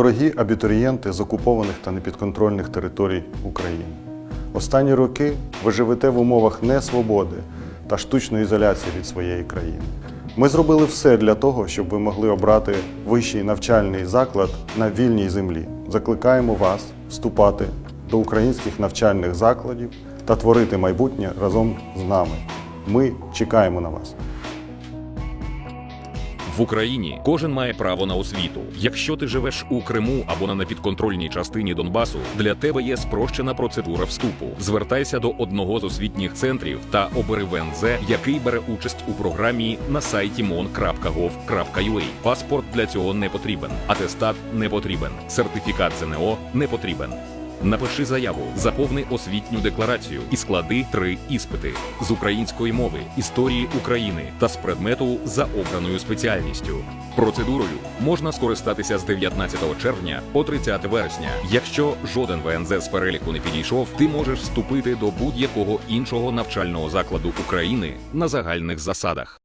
Дорогі абітурієнти з окупованих та непідконтрольних територій України. Останні роки ви живете в умовах несвободи та штучної ізоляції від своєї країни. Ми зробили все для того, щоб ви могли обрати вищий навчальний заклад на вільній землі. Закликаємо вас вступати до українських навчальних закладів та творити майбутнє разом з нами. Ми чекаємо на вас. В Україні кожен має право на освіту. Якщо ти живеш у Криму або на непідконтрольній частині Донбасу, для тебе є спрощена процедура вступу. Звертайся до одного з освітніх центрів та обери ВНЗ, який бере участь у програмі на сайті mon.gov.ua. Паспорт для цього не потрібен, атестат не потрібен, сертифікат ЗНО не потрібен. Напиши заяву, заповни освітню декларацію і склади три іспити з української мови, історії України та з предмету за обраною спеціальністю. Процедурою можна скористатися з 19 червня по 30 вересня. Якщо жоден ВНЗ з переліку не підійшов, ти можеш вступити до будь-якого іншого навчального закладу України на загальних засадах.